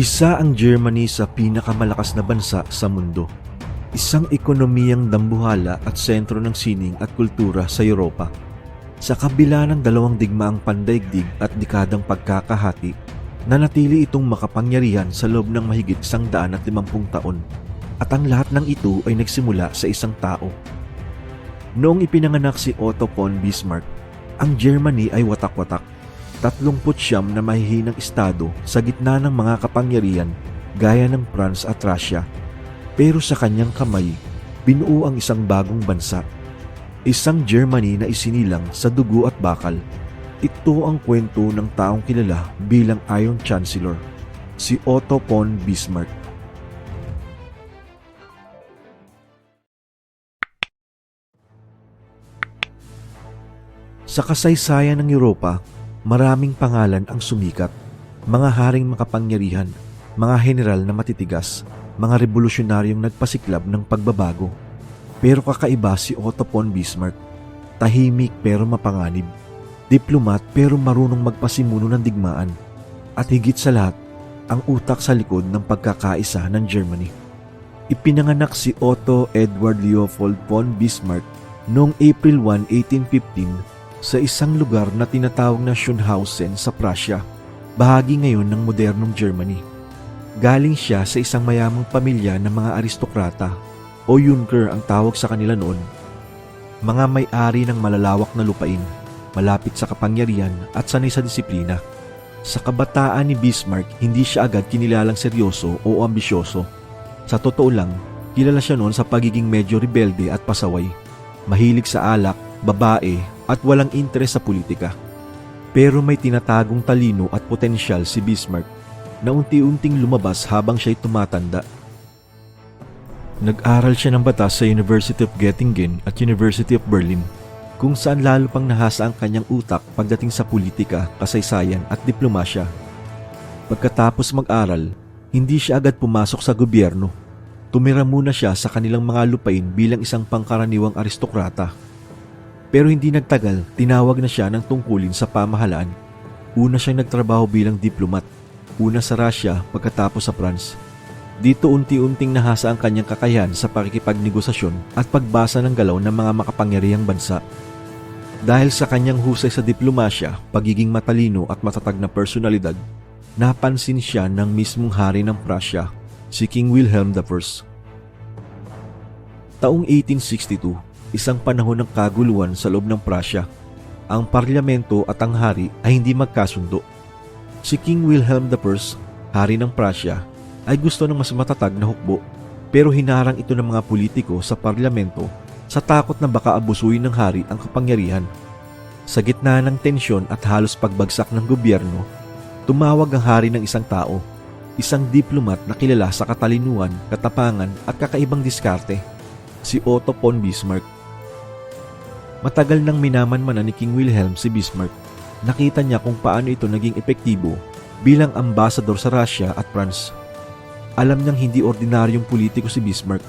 Isa ang Germany sa pinakamalakas na bansa sa mundo. Isang ekonomiyang dambuhala at sentro ng sining at kultura sa Europa. Sa kabila ng dalawang digmaang pandaigdig at dekadang pagkakahati, nanatili itong makapangyarihan sa loob ng mahigit isang daan at limampung taon. At ang lahat ng ito ay nagsimula sa isang tao. Noong ipinanganak si Otto von Bismarck, ang Germany ay watak-watak. 39 na mahihinang estado sa gitna ng mga kapangyarihan gaya ng France at Russia. Pero sa kanyang kamay, binuo ang isang bagong bansa. Isang Germany na isinilang sa dugo at bakal. Ito ang kwento ng taong kilala bilang Iron Chancellor, si Otto von Bismarck. Sa kasaysayan ng Europa, maraming pangalan ang sumikat. Mga haring makapangyarihan, mga general na matitigas, mga revolusyonaryong nagpasiklab ng pagbabago. Pero kakaiba si Otto von Bismarck. Tahimik pero mapanganib. Diplomat pero marunong magpasimuno ng digmaan. At higit sa lahat, ang utak sa likod ng pagkakaisa ng Germany. Ipinanganak si Otto Edward Leopold von Bismarck noong April 1, 1815 sa isang lugar na tinatawag na Schönhausen sa Prussia, bahagi ngayon ng modernong Germany. Galing siya sa isang mayamang pamilya ng mga aristokrata o Junker ang tawag sa kanila noon. Mga may-ari ng malalawak na lupain, malapit sa kapangyarihan at sanay sa disiplina. Sa kabataan ni Bismarck, hindi siya agad kinilalang seryoso o ambisyoso. Sa totoo lang, kilala siya noon sa pagiging medyo rebelde at pasaway. Mahilig sa alak, babae at walang interes sa politika. Pero may tinatagong talino at potensyal si Bismarck na unti-unting lumabas habang siya'y tumatanda. Nag-aral siya ng batas sa University of Göttingen at University of Berlin kung saan lalo pang nahasa ang kanyang utak pagdating sa politika, kasaysayan at diplomasya. Pagkatapos mag-aral, hindi siya agad pumasok sa gobyerno. Tumira muna siya sa kanilang mga lupain bilang isang pangkaraniwang aristokrata. Pero hindi nagtagal, tinawag na siya ng tungkulin sa pamahalaan. Una siyang nagtrabaho bilang diplomat. Una sa Russia pagkatapos sa France. Dito unti-unting nahasa ang kanyang kakayahan sa pakikipagnegosasyon at pagbasa ng galaw ng mga makapangyarihang bansa. Dahil sa kanyang husay sa diplomasya, pagiging matalino at matatag na personalidad, napansin siya ng mismong hari ng Prussia, si King Wilhelm I. Taong 1862, isang panahon ng kaguluhan sa loob ng Prussia. Ang parlamento at ang hari ay hindi magkasundo. Si King Wilhelm I, hari ng Prussia, ay gusto ng mas matatag na hukbo pero hinarang ito ng mga politiko sa parlamento sa takot na baka abusuin ng hari ang kapangyarihan. Sa gitna ng tensyon at halos pagbagsak ng gobyerno, tumawag ang hari ng isang tao, isang diplomat na kilala sa katalinuhan, katapangan at kakaibang diskarte, si Otto von Bismarck. Matagal nang minamanmanan ni King Wilhelm si Bismarck. Nakita niya kung paano ito naging epektibo bilang ambasador sa Russia at France. Alam niyang hindi ordinaryong politiko si Bismarck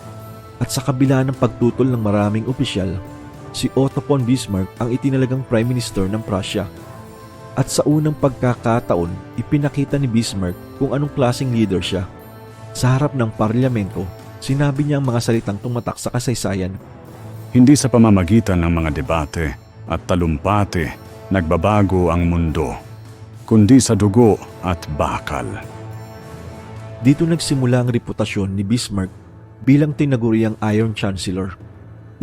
at sa kabila ng pagtutol ng maraming opisyal, si Otto von Bismarck ang itinalagang Prime Minister ng Prussia. At sa unang pagkakataon, ipinakita ni Bismarck kung anong klaseng leader siya. Sa harap ng parlamento, sinabi niya ang mga salitang tumatak sa kasaysayan Hindi sa pamamagitan ng mga debate at talumpati nagbabago ang mundo, kundi sa dugo at bakal. Dito nagsimula ang reputasyon ni Bismarck bilang tinaguriang Iron Chancellor.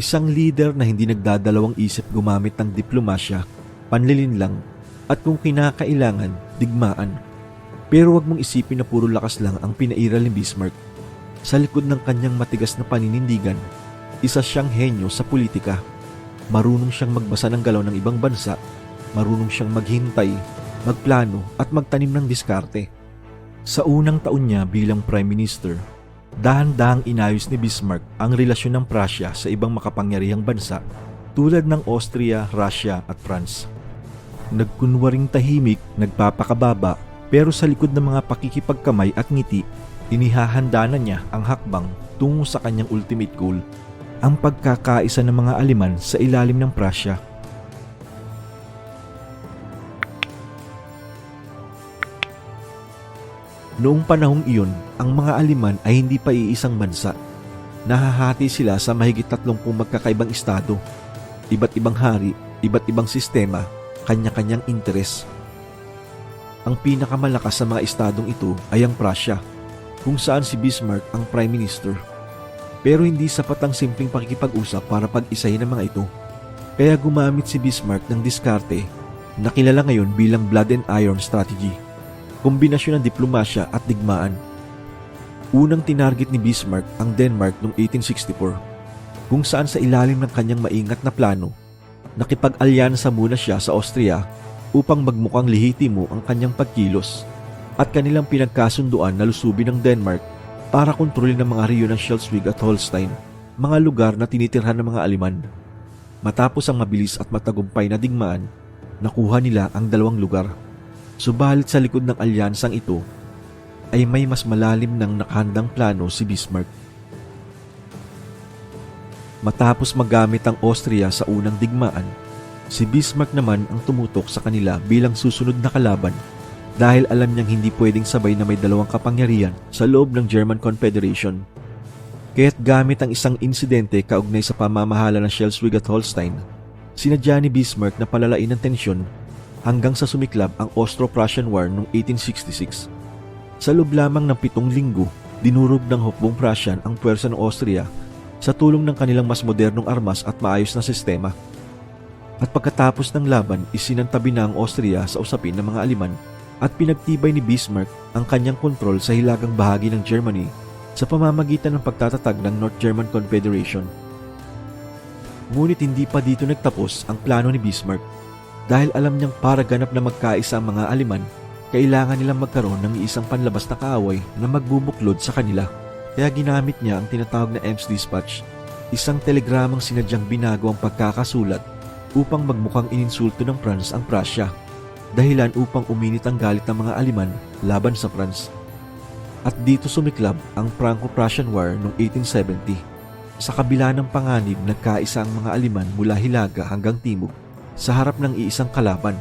Isang leader na hindi nagdadalawang isip gumamit ng diplomasya, panlilinlang, at kung kinakailangan, digmaan. Pero wag mong isipin na puro lakas lang ang pinairal ni Bismarck. Sa likod ng kanyang matigas na paninindigan, isa siyang henyo sa politika. Marunong siyang magbasa ng galaw ng ibang bansa, marunong siyang maghintay, magplano at magtanim ng diskarte. Sa unang taon niya bilang Prime Minister, dahan-dahang inayos ni Bismarck ang relasyon ng Prussia sa ibang makapangyarihang bansa tulad ng Austria, Russia at France. Nagkunwaring tahimik, nagpapakababa, pero sa likod ng mga pakikipagkamay at ngiti, inihahanda na niya ang hakbang tungo sa kanyang ultimate goal, ang pagkakaisa ng mga Aleman sa ilalim ng Prussia. Noong panahong iyon, ang mga Aliman ay hindi pa iisang bansa. Nahahati sila sa mahigit 30 magkakaibang estado. Iba't ibang hari, iba't ibang sistema, kanya-kanyang interes. Ang pinakamalakas sa mga estadong ito ay ang Prussia, kung saan si Bismarck ang Prime Minister. Pero hindi sapat ang simpleng pakikipag-usap para pag-isahin ang mga ito. Kaya gumamit si Bismarck ng diskarte na kilala ngayon bilang Blood and Iron Strategy, kombinasyon ng diplomasya at digmaan. Unang tinarget ni Bismarck ang Denmark noong 1864, kung saan sa ilalim ng kanyang maingat na plano, nakipag-alyansa muna siya sa Austria upang magmukhang lehitimo ang kanyang pagkilos at kanilang pinagkasunduan na lusubin ng Denmark para kontrolin ang mga riyo ng Schleswig at Holstein, mga lugar na tinitirhan ng mga Aliman. Matapos ang mabilis at matagumpay na digmaan, nakuha nila ang dalawang lugar. Subalit sa likod ng alyansang ito ay may mas malalim ng nakahandang plano si Bismarck. Matapos magamit ang Austria sa unang digmaan, si Bismarck naman ang tumutok sa kanila bilang susunod na kalaban dahil alam niyang hindi pwedeng sabay na may dalawang kapangyarihan sa loob ng German Confederation. Kaya't gamit ang isang insidente kaugnay sa pamamahala ng Schleswig at Holstein, sinadya ni Bismarck na palalain ang tensyon hanggang sa sumiklab ang Austro-Prussian War noong 1866. Sa loob lamang ng pitong linggo, dinurog ng hukbong Prussian ang pwersa ng Austria sa tulong ng kanilang mas modernong armas at maayos na sistema. At pagkatapos ng laban, isinantabi na ang Austria sa usapin ng mga Aliman at pinagtibay ni Bismarck ang kanyang kontrol sa hilagang bahagi ng Germany sa pamamagitan ng pagtatatag ng North German Confederation. Ngunit hindi pa dito nagtapos ang plano ni Bismarck dahil alam niyang para ganap na magkaisa ang mga Aliman, kailangan nilang magkaroon ng isang panlabas na kaaway na magbubuklod sa kanila. Kaya ginamit niya ang tinatawag na Ems Dispatch, isang telegramang sinadyang binago ang pagkakasulat upang magmukhang ininsulto ng France ang Prussia, dahilan upang uminit ang galit ng mga Aliman laban sa France. At dito sumiklab ang Franco-Prussian War noong 1870. Sa kabila ng panganib, nagkaisa ang mga Aliman mula Hilaga hanggang Timog sa harap ng iisang kalaban.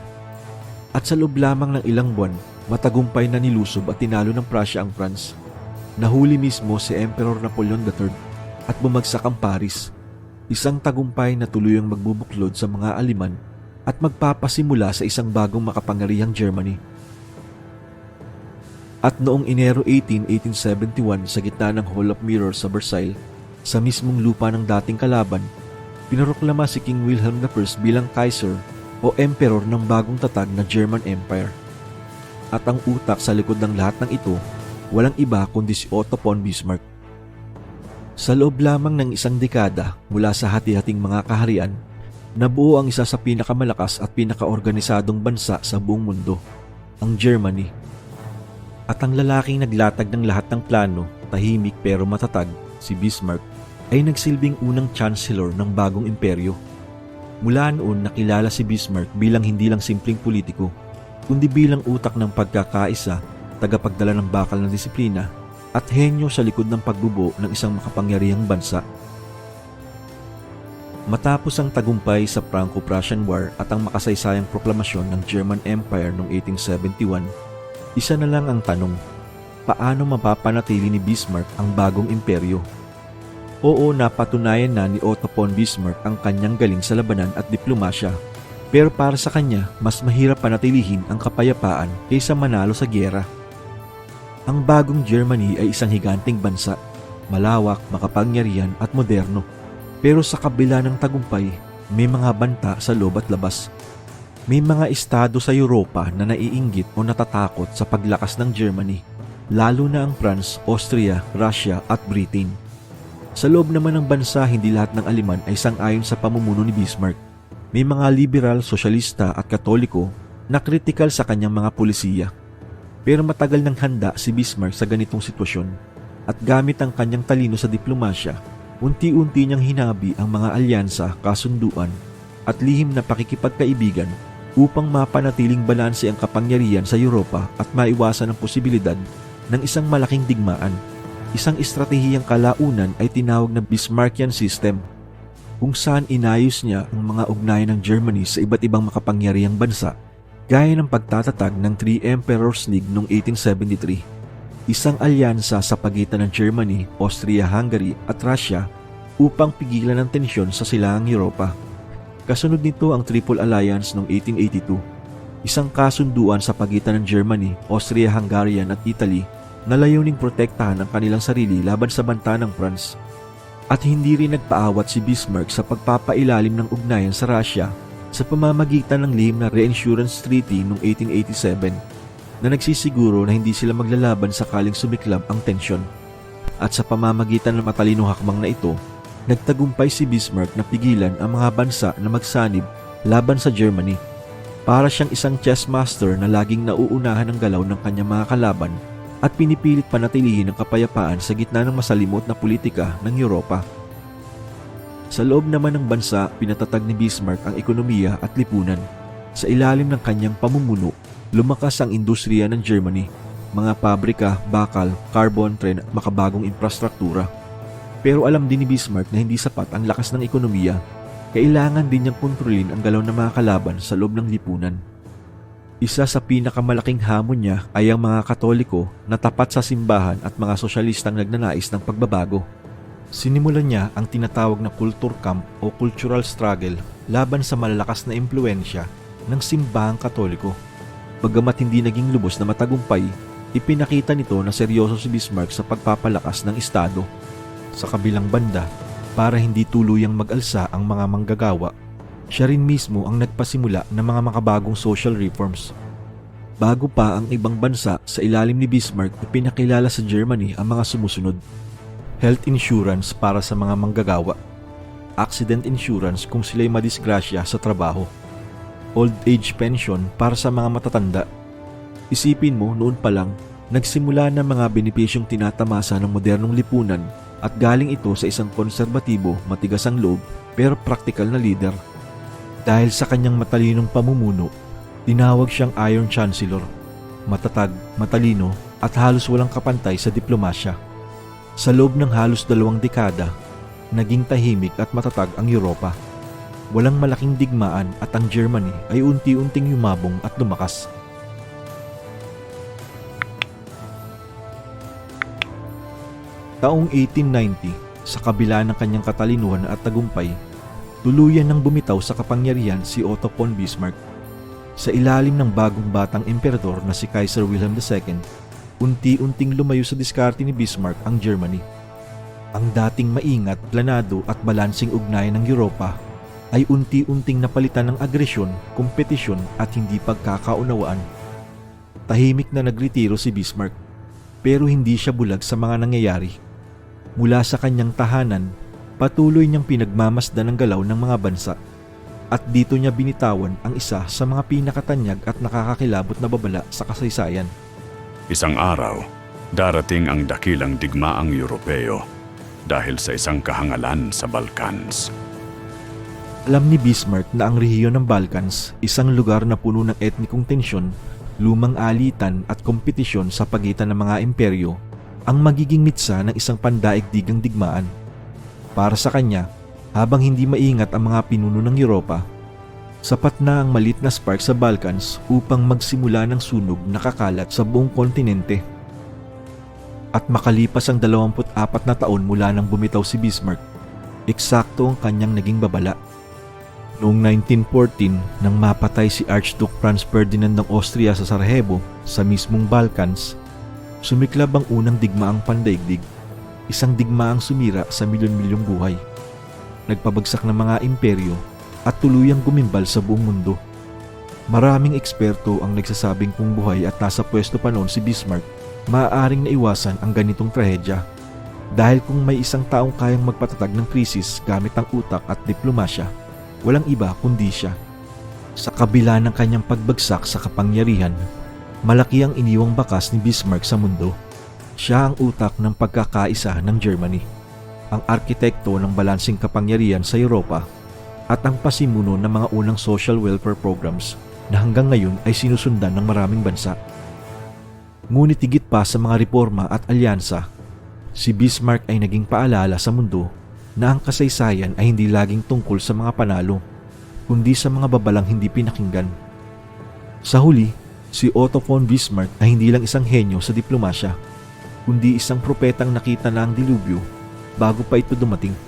At sa loob lamang ng ilang buwan, matagumpay na nilusob at tinalo ng Prussia ang France. Nahuli mismo si Emperor Napoleon III at bumagsak ang Paris. Isang tagumpay na tuluyang magbubuklod sa mga Aliman at magpapasimula sa isang bagong makapangyarihang Germany. At noong Enero 18, 1871 sa gitna ng Hall of Mirrors sa Versailles, sa mismong lupa ng dating kalaban, pinaroklama si King Wilhelm I bilang Kaiser o Emperor ng bagong tatag na German Empire. At ang utak sa likod ng lahat ng ito, walang iba kundi si Otto von Bismarck. Sa loob lamang ng isang dekada mula sa hati-hating mga kaharian, nabuo ang isa sa pinakamalakas at pinakaorganisadong bansa sa buong mundo, ang Germany. At ang lalaking naglatag ng lahat ng plano, tahimik pero matatag, si Bismarck, ay nagsilbing unang chancellor ng bagong imperyo. Mula noon nakilala si Bismarck bilang hindi lang simpleng politiko, kundi bilang utak ng pagkakaisa, tagapagdala ng bakal na disiplina, at henyo sa likod ng pagbubo ng isang makapangyarihang bansa. Matapos ang tagumpay sa Franco-Prussian War at ang makasaysayang proklamasyon ng German Empire noong 1871, isa na lang ang tanong, paano mapapanatili ni Bismarck ang bagong imperyo? Oo, napatunayan na ni Otto von Bismarck ang kanyang galing sa labanan at diplomasya. Pero para sa kanya, mas mahirap panatilihin ang kapayapaan kaysa manalo sa gyera. Ang bagong Germany ay isang higanting bansa, malawak, makapangyarihan at moderno. Pero sa kabila ng tagumpay, may mga banta sa loob at labas. May mga estado sa Europa na naiinggit o natatakot sa paglakas ng Germany, lalo na ang France, Austria, Russia at Britain. Sa loob naman ng bansa, hindi lahat ng Aliman ay sang-ayon sa pamumuno ni Bismarck. May mga liberal, sosyalista at katoliko na kritikal sa kanyang mga pulisiya. Pero matagal nang handa si Bismarck sa ganitong sitwasyon at gamit ang kanyang talino sa diplomasya, unti-unti niyang hinabi ang mga alyansa, kasunduan at lihim na pakikipagkaibigan upang mapanatiling balanse ang kapangyarihan sa Europa at maiwasan ang posibilidad ng isang malaking digmaan. Isang estratehiyang kalaunan ay tinawag na Bismarckian System kung saan inayos niya ang mga ugnayan ng Germany sa iba't ibang makapangyarihang bansa gaya ng pagtatatag ng Three Emperors League noong 1873 isang alyansa sa pagitan ng Germany, Austria-Hungary at Russia upang pigilan ang tensyon sa silangang Europa. Kasunod nito ang Triple Alliance noong 1882, isang kasunduan sa pagitan ng Germany, Austria-Hungarian at Italy na layuning protektahan ang kanilang sarili laban sa banta ng France. At hindi rin nagpaawat si Bismarck sa pagpapailalim ng ugnayan sa Russia sa pamamagitan ng lihim na Reinsurance Treaty noong 1887 na nagsisiguro na hindi sila maglalaban sakaling sumiklab ang tensyon. At sa pamamagitan ng matalinong hakbang na ito, nagtagumpay si Bismarck na pigilan ang mga bansa na magsanib laban sa Germany. Para siyang isang chess master na laging nauunahan ng galaw ng kanyang mga kalaban at pinipilit panatilihin ang kapayapaan sa gitna ng masalimot na politika ng Europa. Sa loob naman ng bansa, pinatatag ni Bismarck ang ekonomiya at lipunan. Sa ilalim ng kanyang pamumuno, lumakas ang industriya ng Germany, mga pabrika, bakal, carbon train at makabagong infrastruktura. Pero alam din ni Bismarck na hindi sapat ang lakas ng ekonomiya. Kailangan din niyang kontrolin ang galaw ng mga kalaban sa loob ng lipunan. Isa sa pinakamalaking hamon niya ay ang mga katoliko na tapat sa simbahan at mga sosyalistang nagnanais ng pagbabago. Sinimulan niya ang tinatawag na culture o cultural struggle laban sa malalakas na impluensya ng simbahang katoliko. Bagamat hindi naging lubos na matagumpay, ipinakita nito na seryoso si Bismarck sa pagpapalakas ng Estado. Sa kabilang banda, para hindi tuluyang mag-alsa ang mga manggagawa, siya rin mismo ang nagpasimula ng mga makabagong social reforms. Bago pa ang ibang bansa sa ilalim ni Bismarck, ipinakilala sa Germany ang mga sumusunod. Health insurance para sa mga manggagawa. Accident insurance kung sila'y madisgrasya sa trabaho. Old age pension para sa mga matatanda. Isipin mo noon pa lang, nagsimula ng mga benepisyong tinatamasa ng modernong lipunan at galing ito sa isang konserbatibo, matigas ang loob, pero praktikal na leader. Dahil sa kanyang matalinong pamumuno, tinawag siyang Iron Chancellor, matatag, matalino at halos walang kapantay sa diplomasya. Sa loob ng halos dalawang dekada, naging tahimik at matatag ang Europa. Walang malaking digmaan at ang Germany ay unti-unting yumabong at lumakas. Taong 1890, sa kabila ng kanyang katalinuhan at tagumpay, tuluyan nang bumitaw sa kapangyarihan si Otto von Bismarck. Sa ilalim ng bagong batang emperador na si Kaiser Wilhelm II, unti-unting lumayo sa diskarte ni Bismarck ang Germany. Ang dating maingat, planado at balansing ugnayan ng Europa ay unti-unting napalitan ng agresyon, kompetisyon at hindi pagkakaunawaan. Tahimik na nagretiro si Bismarck pero hindi siya bulag sa mga nangyayari. Mula sa kanyang tahanan, patuloy niyang pinagmamasdan ang galaw ng mga bansa at dito niya binitawan ang isa sa mga pinakatanyag at nakakakilabot na babala sa kasaysayan. Isang araw, darating ang dakilang digmaang Europeo dahil sa isang kahangalan sa Balkans. Alam ni Bismarck na ang rehiyon ng Balkans, isang lugar na puno ng etnikong tensyon, lumang alitan at kompetisyon sa pagitan ng mga imperyo, ang magiging mitsa ng isang pandaigdigang digmaan. Para sa kanya, habang hindi maingat ang mga pinuno ng Europa, sapat na ang malit na spark sa Balkans upang magsimula ng sunog na kakalat sa buong kontinente. At makalipas ang 24 na taon mula nang bumitaw si Bismarck, eksakto ang kanyang naging babala. Noong 1914, nang mapatay si Archduke Franz Ferdinand ng Austria sa Sarajevo sa mismong Balkans, sumiklab ang unang digmaang pandaigdig, isang digmaang sumira sa milyon-milyong buhay. Nagpabagsak ng mga imperyo at tuluyang gumimbal sa buong mundo. Maraming eksperto ang nagsasabing kung buhay at nasa pwesto pa noon si Bismarck, maaaring naiwasan ang ganitong trahedya. Dahil kung may isang taong kayang magpatatag ng krisis gamit ang utak at diplomasya, walang iba kundi siya. Sa kabila ng kanyang pagbagsak sa kapangyarihan, malaki ang iniwang bakas ni Bismarck sa mundo. Siya ang utak ng pagkakaisa ng Germany, ang arkitekto ng balansing kapangyarihan sa Europa, at ang pasimuno ng mga unang social welfare programs na hanggang ngayon ay sinusundan ng maraming bansa. Ngunit higit pa sa mga reforma at alyansa, si Bismarck ay naging paalala sa mundo na ang kasaysayan ay hindi laging tungkol sa mga panalo, kundi sa mga babalang hindi pinakinggan. Sa huli, si Otto von Bismarck ay hindi lang isang henyo sa diplomasya. kundi isang propetang nakita na ang dilubyo bago pa ito dumating.